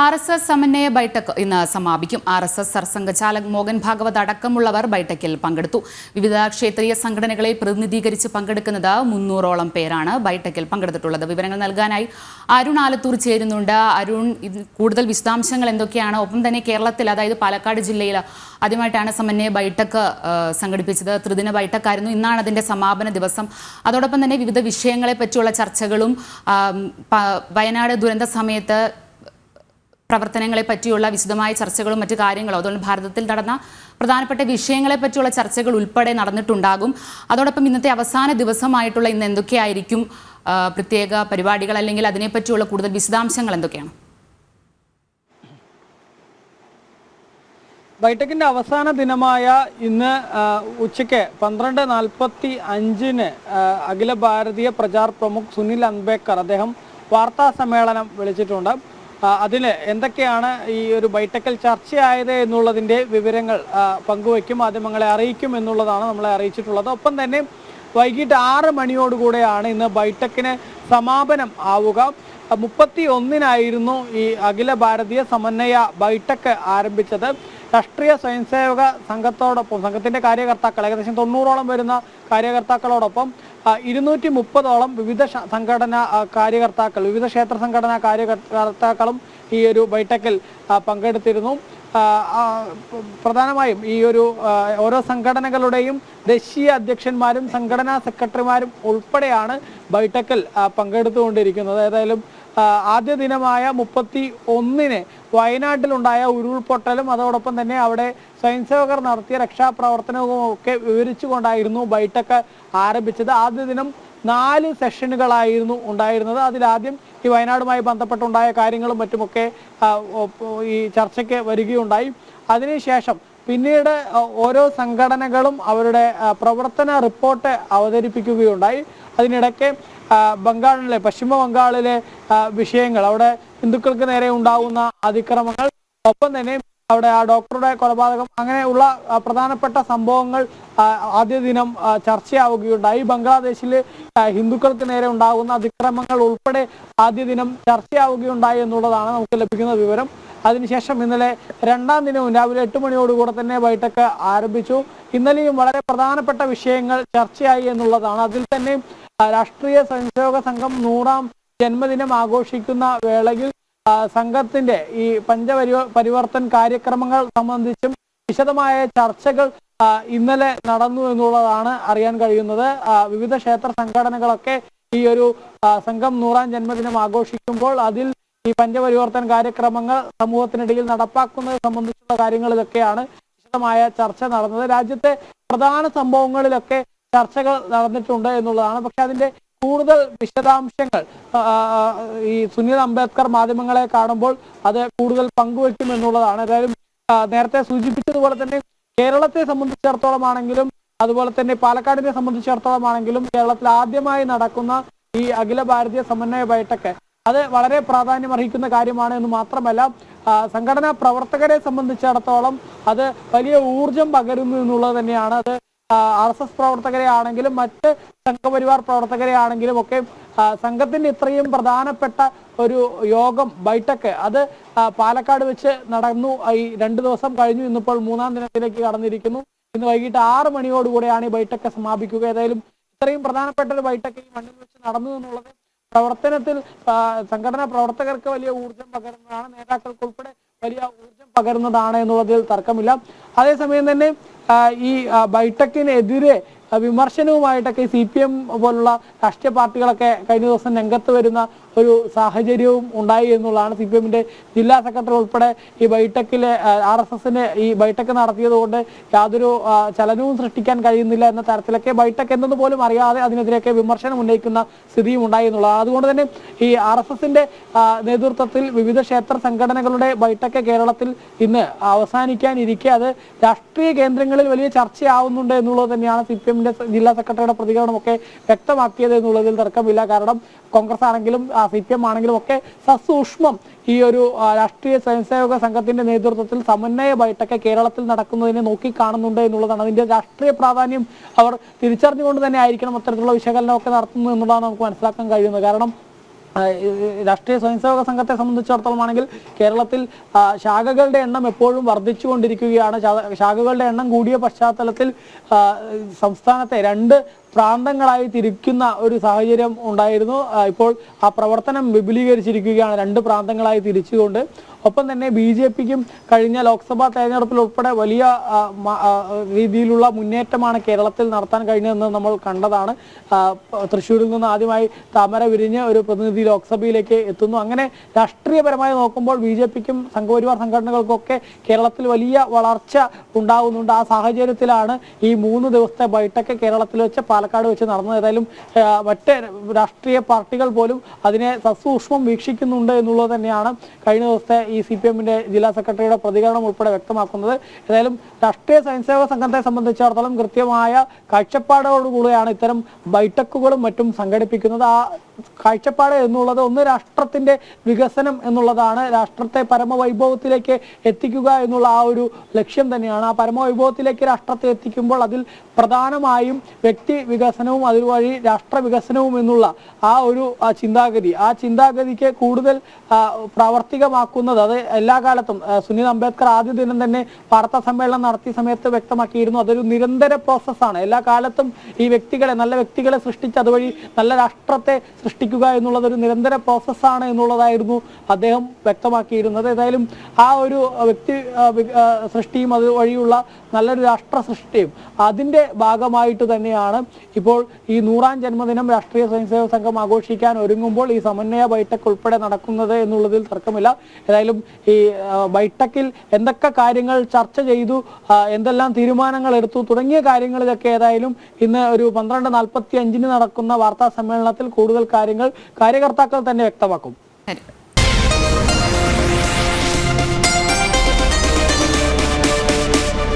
R S S സമന്വയ ബൈഠക്ക് ഇന്ന് സമാപിക്കും. R S S Sarsanghchalak Mohan Bhagwat അടക്കമുള്ളവർ ബൈഠക്കിൽ പങ്കെടുത്തു. വിവിധ ക്ഷേത്രീയ സംഘടനകളെ പ്രതിനിധീകരിച്ച് പങ്കെടുക്കുന്നത് മുന്നൂറോളം പേരാണ് ബൈഠക്കിൽ പങ്കെടുത്തിട്ടുള്ളത്. വിവരങ്ങൾ നൽകാനായി അരുൺ ആലത്തൂർ ചേരുന്നുണ്ട്. അരുൺ കൂടുതൽ വിശദാംശങ്ങൾ എന്തൊക്കെയാണ്? ഒപ്പം തന്നെ കേരളത്തിൽ അതായത് പാലക്കാട് ജില്ലയിൽ ആദ്യമായിട്ടാണ് സമന്വയ ബൈഠക്ക് സംഘടിപ്പിച്ചത്. ത്രിദിന ബൈഠക്കായിരുന്നു. ഇന്നാണ് അതിന്റെ സമാപന ദിവസം. അതോടൊപ്പം തന്നെ വിവിധ വിഷയങ്ങളെ പറ്റിയുള്ള ചർച്ചകളും വയനാട് ദുരന്ത സമയത്ത് പ്രവർത്തനങ്ങളെ പറ്റിയുള്ള വിശദമായ ചർച്ചകളും മറ്റു കാര്യങ്ങളും. അതുകൊണ്ട് ഭാരതത്തിൽ നടന്ന പ്രധാനപ്പെട്ട വിഷയങ്ങളെ പറ്റിയുള്ള ചർച്ചകൾ ഉൾപ്പെടെ നടന്നിട്ടുണ്ടാകും. അതോടൊപ്പം ഇന്നത്തെ അവസാന ദിവസമായിട്ടുള്ള ഇന്ന് എന്തൊക്കെയായിരിക്കും പ്രത്യേക പരിപാടികൾ അല്ലെങ്കിൽ അതിനെപ്പറ്റിയുള്ള കൂടുതൽ വിശദാംശങ്ങൾ എന്തൊക്കെയാണ്? ബൈടെക്കിന്റെ അവസാന ദിനമായ ഇന്ന് ഉച്ചയ്ക്ക് പന്ത്രണ്ട് നാൽപ്പത്തി അഞ്ചിന് അഖില ഭാരതീയ പ്രചാർ പ്രമുഖ് സുനിൽ അംബേക്കർ അദ്ദേഹം വാർത്താ സമ്മേളനം വിളിച്ചിട്ടുണ്ട്. ആ, അതിൽ എന്തൊക്കെയാണ് ഈ ഒരു ബൈട്ടക്കൽ ചർച്ചയായത് എന്നുള്ളതിന്റെ വിവരങ്ങൾ പങ്കുവയ്ക്കും മാധ്യമങ്ങളെ അറിയിക്കും എന്നുള്ളതാണ് നമ്മളെ അറിയിച്ചിട്ടുള്ളത്. ഒപ്പം തന്നെ വൈകിട്ട് ആറ് മണിയോടുകൂടെയാണ് ഇന്ന് ബൈട്ടക്കിന് സമാപനം ആവുക. മുപ്പത്തി ഒന്നിനായിരുന്നു ഈ അഖില ഭാരതീയ സമന്വയ ബൈട്ടക്ക് ആരംഭിച്ചത്. രാഷ്ട്രീയ സ്വയംസേവക സംഘത്തോടൊപ്പം സംഘത്തിന്റെ കാര്യകർത്താക്കൾ ഏകദേശം തൊണ്ണൂറോളം വരുന്ന കാര്യകർത്താക്കളോടൊപ്പം ഇരുന്നൂറ്റി മുപ്പതോളം വിവിധ സംഘടന കാര്യകർത്താക്കൾ വിവിധ ക്ഷേത്ര സംഘടനാ കാര്യകർത്താക്കളും ഈ ഒരു ബൈഠക്കിൽ പങ്കെടുത്തിരുന്നു. പ്രധാനമായും ഈ ഒരു ഓരോ സംഘടനകളുടെയും ദേശീയ അധ്യക്ഷന്മാരും സംഘടനാ സെക്രട്ടറിമാരും ഉൾപ്പെടെയാണ് ബൈഠക്കിൽ പങ്കെടുത്തുകൊണ്ടിരിക്കുന്നത്. ഏതായാലും ആദ്യ ദിനമായ മുപ്പത്തി ഒന്നിന് വയനാട്ടിലുണ്ടായ ഉരുൾപൊട്ടലും അതോടൊപ്പം തന്നെ അവിടെ സ്വയംസേവകർ നടത്തിയ രക്ഷാപ്രവർത്തനവും ഒക്കെ വിവരിച്ചുകൊണ്ടായിരുന്നു ബൈഠക്ക് ആരംഭിച്ചത്. ആദ്യ ദിനം നാല് സെഷനുകളായിരുന്നു ഉണ്ടായിരുന്നത്. അതിലാദ്യം ഈ വയനാടുമായി ബന്ധപ്പെട്ടുണ്ടായ കാര്യങ്ങളും മറ്റുമൊക്കെ ഈ ചർച്ചയ്ക്ക് വരികയുണ്ടായി. അതിനുശേഷം പിന്നീട് ഓരോ സംഘടനകളും അവരുടെ പ്രവർത്തന റിപ്പോർട്ട് അവതരിപ്പിക്കുകയുണ്ടായി. അതിനിടയ്ക്ക് ബംഗാളിലെ പശ്ചിമ ബംഗാളിലെ വിഷയങ്ങൾ അവിടെ ഹിന്ദുക്കൾക്ക് നേരെ ഉണ്ടാകുന്ന അതിക്രമങ്ങൾ ഒപ്പം തന്നെ അവിടെ ആ ഡോക്ടറുടെ കൊലപാതകം അങ്ങനെയുള്ള പ്രധാനപ്പെട്ട സംഭവങ്ങൾ ആദ്യ ദിനം ചർച്ചയാവുകയുണ്ടായി. ബംഗ്ലാദേശിൽ ഹിന്ദുക്കൾക്ക് നേരെ ഉണ്ടാകുന്ന അതിക്രമങ്ങൾ ഉൾപ്പെടെ ആദ്യ ദിനം ചർച്ചയാവുകയുണ്ടായി എന്നുള്ളതാണ് നമുക്ക് ലഭിക്കുന്ന വിവരം. അതിനുശേഷം ഇന്നലെ രണ്ടാം ദിനവും രാവിലെ എട്ട് മണിയോടുകൂടെ തന്നെ ബൈഠക്ക് ആരംഭിച്ചു. ഇന്നലെയും വളരെ പ്രധാനപ്പെട്ട വിഷയങ്ങൾ ചർച്ചയായി എന്നുള്ളതാണ്. അതിൽ തന്നെ രാഷ്ട്രീയ സ്വയംസേവക സംഘം നൂറാം ജന്മദിനം ആഘോഷിക്കുന്ന വേളയിൽ സംഘത്തിന്റെ ഈ പഞ്ചപരി പരിവർത്തൻ കാര്യക്രമങ്ങൾ സംബന്ധിച്ചും വിശദമായ ചർച്ചകൾ ഇന്നലെ നടന്നു എന്നുള്ളതാണ് അറിയാൻ കഴിയുന്നത്. വിവിധ ക്ഷേത്ര സംഘടനകളൊക്കെ ഈ ഒരു സംഘം നൂറാം ജന്മദിനം ആഘോഷിക്കുമ്പോൾ അതിൽ ഈ പഞ്ചപരിവർത്തൻ കാര്യക്രമങ്ങൾ സമൂഹത്തിനിടയിൽ നടപ്പാക്കുന്നത് സംബന്ധിച്ചുള്ള കാര്യങ്ങളിലൊക്കെയാണ് വിശദമായ ചർച്ച നടന്നത്. രാജ്യത്തെ പ്രധാന സംഭവങ്ങളിലൊക്കെ ചർച്ചകൾ നടന്നിട്ടുണ്ട് എന്നുള്ളതാണ്. പക്ഷെ അതിന്റെ കൂടുതൽ വിശദാംശങ്ങൾ ഈ സുനിൽ അംബേദ്കർ മാധ്യമങ്ങളെ കാണുമ്പോൾ അത് കൂടുതൽ പങ്കുവയ്ക്കും എന്നുള്ളതാണ്. ഏതായാലും നേരത്തെ സൂചിപ്പിച്ചതുപോലെ തന്നെ കേരളത്തെ സംബന്ധിച്ചിടത്തോളം ആണെങ്കിലും അതുപോലെ തന്നെ പാലക്കാടിനെ സംബന്ധിച്ചിടത്തോളം ആണെങ്കിലും കേരളത്തിൽ ആദ്യമായി നടക്കുന്ന ഈ അഖില ഭാരതീയ സമന്വയ ബൈഠക്ക് അത് വളരെ പ്രാധാന്യം അർഹിക്കുന്ന കാര്യമാണ് എന്ന് മാത്രമല്ല സംഘടനാ പ്രവർത്തകരെ സംബന്ധിച്ചിടത്തോളം അത് വലിയ ഊർജം പകരുന്നു എന്നുള്ളത് തന്നെയാണ്. അത് ആർ എസ് എസ് പ്രവർത്തകരെ ആണെങ്കിലും മറ്റ് സംഘപരിവാർ പ്രവർത്തകരെ ആണെങ്കിലും ഒക്കെ സംഘത്തിന്റെ ഇത്രയും പ്രധാനപ്പെട്ട ഒരു യോഗം ബൈഠക്ക് അത് പാലക്കാട് വെച്ച് നടന്നു. ഈ രണ്ടു ദിവസം കഴിഞ്ഞു. ഇന്നിപ്പോൾ മൂന്നാം ദിനത്തിലേക്ക് കടന്നിരിക്കുന്നു. ഇന്ന് വൈകിട്ട് ആറ് മണിയോടുകൂടെയാണ് ഈ ബൈഠക്ക് സമാപിക്കുക. ഏതായാലും ഇത്രയും പ്രധാനപ്പെട്ട ഒരു ബൈഠക്ക് ഈ മണ്ണിൽ വെച്ച് നടന്നു എന്നുള്ളത് പ്രവർത്തനത്തിൽ സംഘടനാ പ്രവർത്തകർക്ക് വലിയ ഊർജം പകരുന്നതാണ് നേതാക്കൾക്ക് ഉൾപ്പെടെ വലിയ ഊർജം പകരുന്നതാണ് എന്നുള്ളതിൽ തർക്കമില്ല. അതേസമയം തന്നെ ഈ ആ, വിമർശനവുമായിട്ടൊക്കെ സി പി എം പോലുള്ള രാഷ്ട്രീയ പാർട്ടികളൊക്കെ കഴിഞ്ഞ ദിവസം രംഗത്ത് വരുന്ന ഒരു സാഹചര്യവും ഉണ്ടായി എന്നുള്ളതാണ് സി പി എമ്മിന്റെ ജില്ലാ സെക്രട്ടറി ഉൾപ്പെടെ ഈ ബൈടെക്കിലെ ആർ എസ് എസിന് ഈ ബൈടെക് നടത്തിയത് കൊണ്ട് യാതൊരു ചലനവും സൃഷ്ടിക്കാൻ കഴിയുന്നില്ല എന്ന തരത്തിലൊക്കെ ബൈടെക് എന്തെന്ന് പോലും അറിയാതെ അതിനെതിരെയൊക്കെ വിമർശനം ഉന്നയിക്കുന്ന സ്ഥിതിയും ഉണ്ടായി എന്നുള്ളതാണ്. അതുകൊണ്ട് തന്നെ ഈ ആർ എസ് എസിന്റെ നേതൃത്വത്തിൽ വിവിധ ക്ഷേത്ര സംഘടനകളുടെ ബൈടെക് കേരളത്തിൽ ഇന്ന് അവസാനിക്കാനിരിക്കെ അത് രാഷ്ട്രീയ കേന്ദ്രങ്ങളിൽ വലിയ ചർച്ചയാവുന്നുണ്ട് എന്നുള്ളത് തന്നെയാണ് സി പി എമ്മിന്റെ ജില്ലാ സെക്രട്ടറിയുടെ പ്രതികരണമൊക്കെ വ്യക്തമാക്കിയത് എന്നുള്ളതിൽ തർക്കമില്ല. കാരണം കോൺഗ്രസ് ആണെങ്കിലും സി പി എം ആണെങ്കിലും ഒക്കെ സസൂക്ഷ്മം ഈ ഒരു രാഷ്ട്രീയ സ്വയംസേവക സംഘത്തിന്റെ നേതൃത്വത്തിൽ സമന്വയമായിട്ടൊക്കെ കേരളത്തിൽ നടക്കുന്നതിനെ നോക്കിക്കാണുന്നുണ്ട് എന്നുള്ളതാണ്. അതിന്റെ രാഷ്ട്രീയ പ്രാധാന്യം അവർ തിരിച്ചറിഞ്ഞുകൊണ്ട് തന്നെ ആയിരിക്കണം അത്തരത്തിലുള്ള വിശകലനമൊക്കെ നടത്തുന്നത് എന്നുള്ളതാണ് നമുക്ക് മനസ്സിലാക്കാൻ കഴിയുന്നത്. കാരണം രാഷ്ട്രീയ സ്വയംസേവക സംഘത്തെ സംബന്ധിച്ചിടത്തോളം ആണെങ്കിൽ കേരളത്തിൽ ശാഖകളുടെ എണ്ണം എപ്പോഴും വർദ്ധിച്ചുകൊണ്ടിരിക്കുകയാണ്. ശാഖകളുടെ എണ്ണം കൂടിയ പശ്ചാത്തലത്തിൽ സംസ്ഥാനത്തെ രണ്ട് പ്രാന്തങ്ങളായി തിരിക്കുന്ന ഒരു സാഹചര്യം ഉണ്ടായിരുന്നു. ഇപ്പോൾ ആ പ്രവർത്തനം വിപുലീകരിച്ചിരിക്കുകയാണ്. രണ്ട് പ്രാന്തങ്ങളായി തിരിച്ചുകൊണ്ട് ഒപ്പം തന്നെ ബി ജെ പിക്കും കഴിഞ്ഞ ലോക്സഭാ തെരഞ്ഞെടുപ്പിൽ ഉൾപ്പെടെ വലിയ രീതിയിലുള്ള മുന്നേറ്റമാണ് കേരളത്തിൽ നടത്താൻ കഴിഞ്ഞതെന്ന് നമ്മൾ കണ്ടതാണ്. തൃശ്ശൂരിൽ നിന്ന് ആദ്യമായി താമര വിരിഞ്ഞ് ഒരു പ്രതിനിധി ലോക്സഭയിലേക്ക് എത്തുന്നു. അങ്ങനെ രാഷ്ട്രീയപരമായി നോക്കുമ്പോൾ ബി ജെ പിക്കും സംഘപരിവാർ സംഘടനകൾക്കൊക്കെ കേരളത്തിൽ വലിയ വളർച്ച ഉണ്ടാകുന്നുണ്ട് ആ സാഹചര്യത്തിലാണ് ഈ മൂന്ന് ദിവസത്തെ ബൈഠക്ക് കേരളത്തിൽ വെച്ച് പാലക്കാട് വെച്ച് നടന്നത്. ഏതായാലും മറ്റ് രാഷ്ട്രീയ പാർട്ടികൾ പോലും അതിനെ സസൂക്ഷ്മം വീക്ഷിക്കുന്നുണ്ട് എന്നുള്ളത് തന്നെയാണ് കഴിഞ്ഞ ദിവസത്തെ സി പി എമ്മിന്റെ ജില്ലാ സെക്രട്ടറിയുടെ പ്രതികരണം ഉൾപ്പെടെ വ്യക്തമാക്കുന്നത് ഏതായാലും രാഷ്ട്രീയ സ്വയംസേവക സംഘത്തെ സംബന്ധിച്ചിടത്തോളം കൃത്യമായ കാഴ്ചപ്പാടോടുകൂടിയാണ് ഇത്തരം ബൈഠക്കുകളും മറ്റും സംഘടിപ്പിക്കുന്നത്. ആ കാഴ്ചപ്പാട് എന്നുള്ളത് ഒന്ന് രാഷ്ട്രത്തിന്റെ വികസനം എന്നുള്ളതാണ്. രാഷ്ട്രത്തെ പരമവൈഭവത്തിലേക്ക് എത്തിക്കുക എന്നുള്ള ആ ഒരു ലക്ഷ്യം തന്നെയാണ്. ആ പരമവൈഭവത്തിലേക്ക് രാഷ്ട്രത്തെ എത്തിക്കുമ്പോൾ അതിൽ പ്രധാനമായും വ്യക്തി വികസനവും അതുവഴി രാഷ്ട്ര വികസനവും എന്നുള്ള ആ ഒരു ചിന്താഗതി. ആ ചിന്താഗതിക്ക് കൂടുതൽ പ്രാവർത്തികമാക്കുന്നത് അത് എല്ലാ കാലത്തും സുനിൽ അംബേദ്കർ ആദ്യ ദിനം തന്നെ വാർത്താ സമ്മേളനം നടത്തിയ സമയത്ത് വ്യക്തമാക്കിയിരുന്നു. അതൊരു നിരന്തര പ്രോസസ്സാണ് എല്ലാ കാലത്തും ഈ വ്യക്തികളെ നല്ല വ്യക്തികളെ സൃഷ്ടിച്ച് അതുവഴി നല്ല രാഷ്ട്രത്തെ സൃഷ്ടിക്കുക എന്നുള്ളത് ഒരു നിരന്തര പ്രോസസ്സാണ് എന്നുള്ളതായിരുന്നു അദ്ദേഹം വ്യക്തമാക്കിയിരുന്നത്. ഏതായാലും ആ ഒരു വ്യക്തി സൃഷ്ടിയും അത് വഴിയുള്ള നല്ലൊരു രാഷ്ട്ര സൃഷ്ടിയും അതിന്റെ ഭാഗമായിട്ട് തന്നെയാണ് ഇപ്പോൾ ഈ നൂറാം ജന്മദിനം രാഷ്ട്രീയ സ്വയംസേവക സംഘം ആഘോഷിക്കാൻ ഒരുങ്ങുമ്പോൾ ഈ സമന്വയ ബൈട്ടക് ഉൾപ്പെടെ നടക്കുന്നത് എന്നുള്ളതിൽ തർക്കമില്ല. ഏതായാലും ഈ ബൈട്ടക്കിൽ എന്തൊക്കെ കാര്യങ്ങൾ ചർച്ച ചെയ്തു എന്തെല്ലാം തീരുമാനങ്ങൾ എടുത്തു തുടങ്ങിയ കാര്യങ്ങളിലൊക്കെ ഏതായാലും ഇന്ന് ഒരു പന്ത്രണ്ട് നാൽപ്പത്തി അഞ്ചിന് നടക്കുന്ന വാർത്താ സമ്മേളനത്തിൽ കൂടുതൽ കാര്യങ്ങൾ കാര്യകർത്താക്കൾ തന്നെ വ്യക്തമാക്കും.